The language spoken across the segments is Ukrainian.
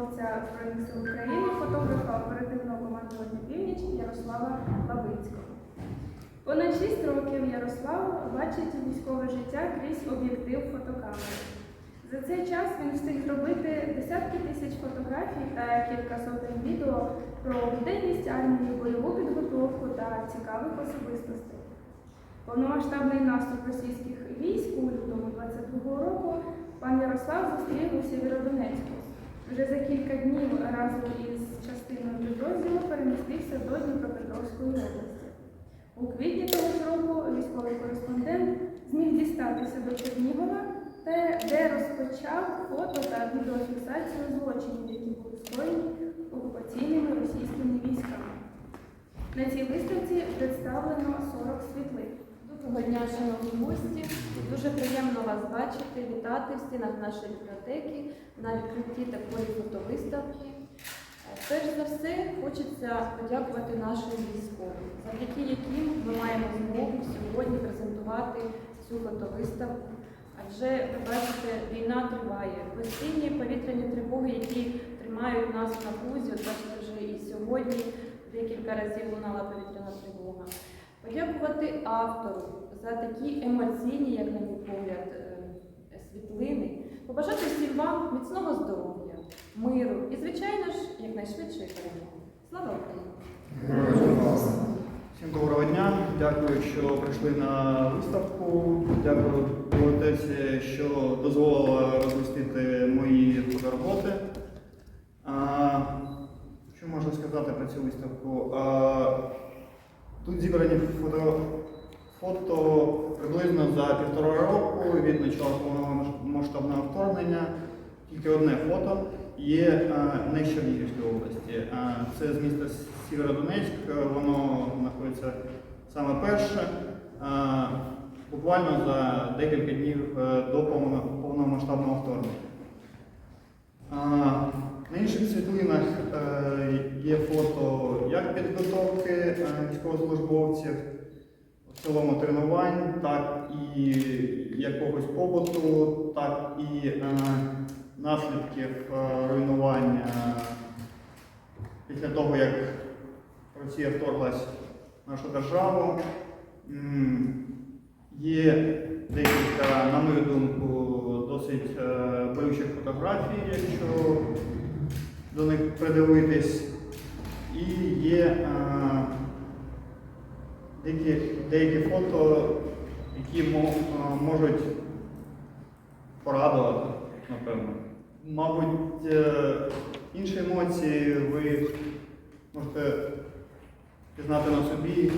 військовослужбовця Збройних сил України, фотографа оперативного командування Північ Ярослава Бабицького. Понад 6 років Ярослав бачить військове життя крізь об'єктив фотокамери. За цей час він встиг зробити десятки тисяч фотографій та кілька сотень відео про буденність армії, бойову підготовку та цікавих особистостей. Повномасштабний наступ російських військ у лютому 22-го року пан Ярослав зустрів у Сєвєродонецьку. Вже за кілька днів разом із частиною підрозділу перемістився до Дніпропетровської області. У квітні того року військовий кореспондент зміг дістатися до Чернігова, де розпочав фото та відеофіксацію злочинів, які були скоєні окупаційними російськими військами. На цій виставці представлено 40 світлин. Доброго дня, шановні гості. Дуже приємно вас бачити, вітати в стінах нашої бібліотеки на відкритті такої фотовиставки. Перш за все, хочеться подякувати нашим військовим, завдяки яким ми маємо змогу сьогодні презентувати цю фотовиставку. Адже ви бачите, війна триває. Постійні повітряні тривоги, які тримають нас на пузі, от бачите, вже і сьогодні декілька разів лунала повітряна тривога. Подякувати автору за такі емоційні, як на мій погляд, е, світлини. Побажати всім вам міцного здоров'я, миру і, звичайно ж, якнайшвидшої перемоги. Слава Україні! Всім доброго дня. Дякую, що прийшли на виставку. Дякую бібліотеці, що дозволила розмістити мої фотороботи. А, що можу сказати про цю виставку? А, тут зібрані фото, фото приблизно за півтора року від початку повномасштабного вторгнення. Тільки одне фото є не з Чернігівської області. Е, Це з міста Сєвєродонецьк, е, воно знаходиться саме перше. Е, Буквально за декілька днів до повно- повномасштабного вторгнення. А, На інших світлинах е, є фото як підготовки е, військовослужбовців в цілому тренувань, так і якогось побуту, так і е, наслідків руйнування після того, як Росія вторглась в нашу державу. Є декілька, на мою думку, досить болючих фотографій, якщо до них придивитись. І є е, деякі, деякі фото, які е, можуть порадувати, напевно. Мабуть, е, інші емоції ви можете пізнати на собі,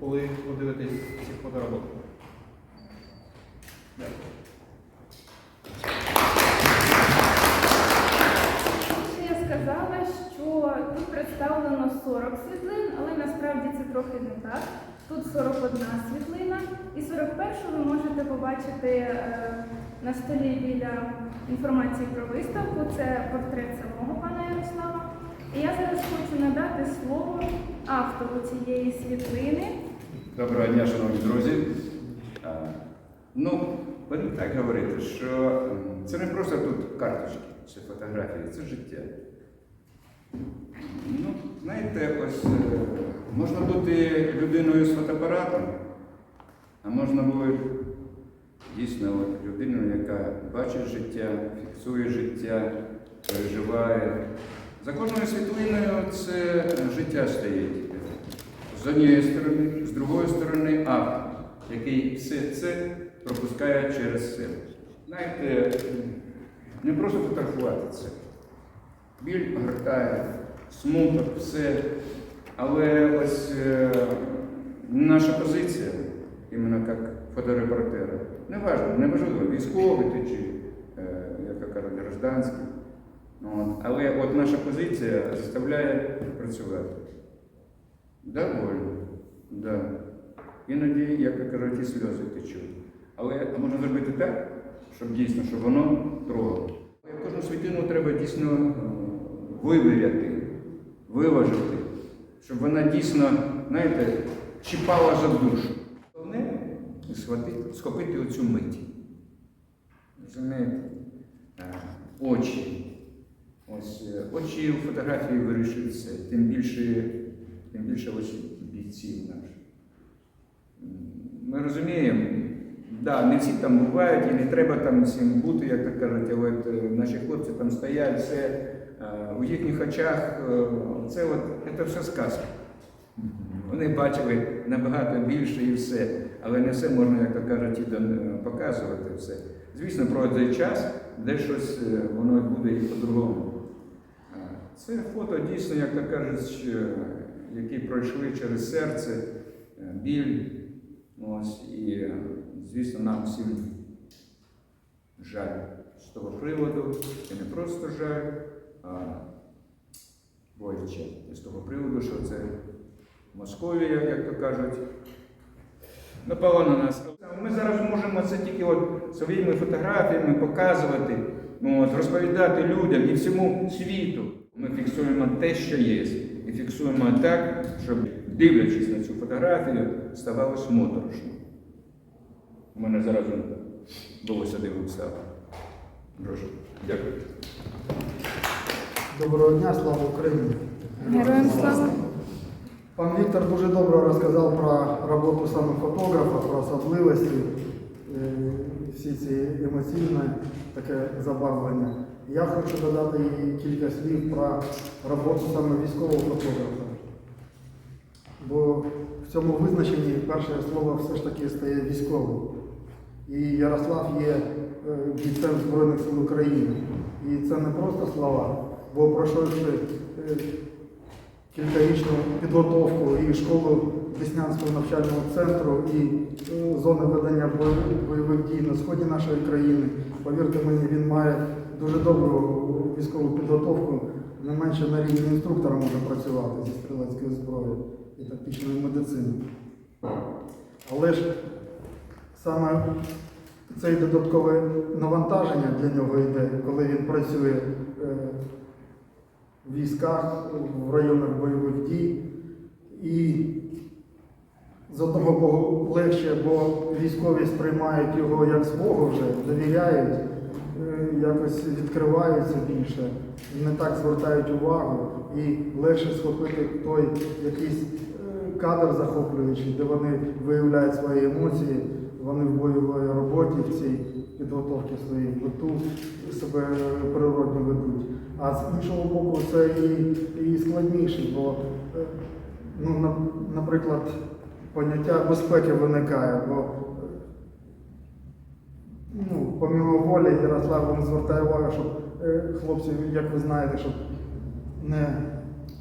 коли подивитесь ці фотороботи. Дякую. Ще я сказала, що тут представлено 40 світлин, але насправді це трохи не так. Тут 41 світлина, і 41-шу ви можете побачити е, на столі біля інформації про виставку. Це портрет самого пана Ярослава. І я зараз хочу надати слово автору цієї світлини. Доброго дня, шановні друзі. А, Ну, будемо так говорити, що це не просто тут карточки чи фотографії, це життя. Ну, знаєте, ось е, можна бути людиною з фотоапаратом, а можна бути дійсно людиною, яка бачить життя, фіксує життя, переживає. За кожною світлиною це життя стоїть. З однієї сторони, з другої сторони автор, який все це пропускає через себе. Знаєте, не просто фотографувати це. Біль гортає, смуток, все. Але ось е, наша позиція, іменно як фоторепортера, не важливо, не важливо, військовий ти чи, е, як кажуть, гражданський. От. Але от наша позиція заставляє працювати. Больно, да. Іноді, як кажуть, і сльози течуть. Але можна зробити так, щоб дійсно, щоб воно трогало. Кожну світину треба дійсно вивіряти, виважити, щоб вона дійсно, знаєте, чіпала за душу. Головне схопити оцю мить. Розумієте? Е, Очі. Ось е, очі у фотографії вирішують. Тим більше, тим більше очі бійців наших. Ми розуміємо, да, не всі там бувають і не треба там всім бути, як так кажуть, але наші хлопці там стоять, все у їхніх очах е, це от, це все сказка. Вони бачили набагато більше і все, але не все можна, як то кажуть, і показувати все. Звісно, пройде час, де щось е, воно буде і по-другому. Це фото дійсно, як то кажуть, які пройшли через серце, е, біль. Ось, і, е, звісно, нам всім жаль з того приводу. І не просто жаль, а боляче з того приводу, що це Московія, як то кажуть, напала на нас. Ми зараз можемо це тільки от своїми фотографіями показувати, ну, от, розповідати людям і всьому світу. Ми фіксуємо те, що є. І фіксуємо так, щоб, дивлячись на цю фотографію, ставалось моторошно. У мене зараз он волосся дивом Дякую. Доброго дня, слава Україні! Героям слава! Пан Віктор дуже добре розказав про роботу саме фотографа, про особливості, е, всі ці емоційне таке забарвлення. Я хочу додати кілька слів про роботу саме військового фотографа. Бо в цьому визначенні перше слово все ж таки стає військовим. І Ярослав є е, бійцем Збройних сил України. І це не просто слова, бо пройшовши е, кількарічну підготовку і школу Деснянського навчального центру, і е, зони ведення бойових, дій на сході нашої країни. Повірте мені, він має дуже добру військову підготовку, не менше на рівні інструктора може працювати зі стрілецької зброї і тактичної медицини. Але ж саме це додаткове навантаження для нього йде, коли він працює в військах, в районах бойових дій. І з одного боку легше, бо військові сприймають його як свого вже, довіряють, е, якось відкриваються більше, не так звертають увагу і легше схопити той якийсь е, кадр захоплюючий, де вони виявляють свої емоції, вони в бойовій роботі, в цій підготовці своїй биту себе природно ведуть. А з іншого боку, це і, і складніше, бо, е, ну, на- наприклад, поняття безпеки виникає, бо е, ну, помимо волі Ярослав він звертає увагу, щоб е, хлопці, як ви знаєте, щоб не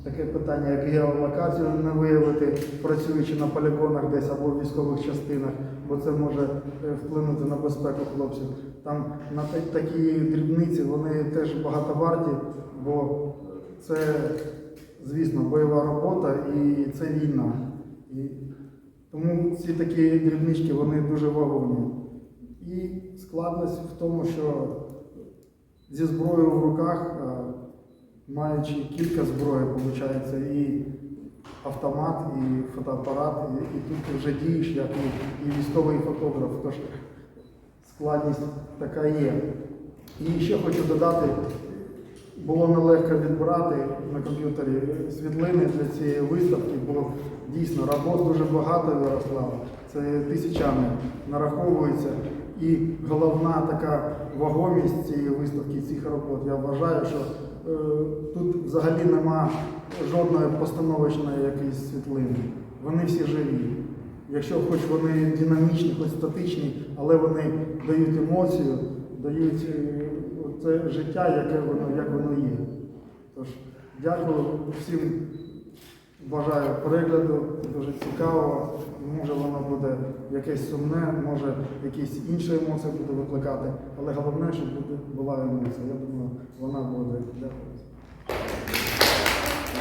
таке питання, як геолокацію не виявити, працюючи на полігонах десь або в військових частинах, бо це може е, вплинути на безпеку хлопців. Там на такі дрібниці вони теж багато варті, бо це, звісно, бойова робота і це війна. І тому ці такі дрібнички вони дуже вагомі. І складність в тому, що зі зброєю в руках, маючи кілька зброї, виходить, і автомат, і фотоапарат, і, і тут ти вже дієш, як і, і військовий фотограф. Тож складність така є. І ще хочу додати, було нелегко відбирати на комп'ютері світлини для цієї виставки, бо дійсно робот дуже багато Ярослава. Це тисячами нараховується. І головна така вагомість цієї виставки, цих робот, я вважаю, що тут взагалі нема жодної постановочної якоїсь світлини. Вони всі живі. Якщо хоч вони динамічні, хоч статичні, але вони дають емоцію, дають е, це життя, яке воно, як воно є. Тож дякую всім, бажаю перегляду, дуже цікаво. Може воно буде якесь сумне, може якісь інші емоції буде викликати, але головне, щоб була емоція. Я думаю, вона буде. Дякую.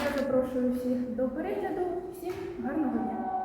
Я запрошую всіх до перегляду. Всім гарного дня!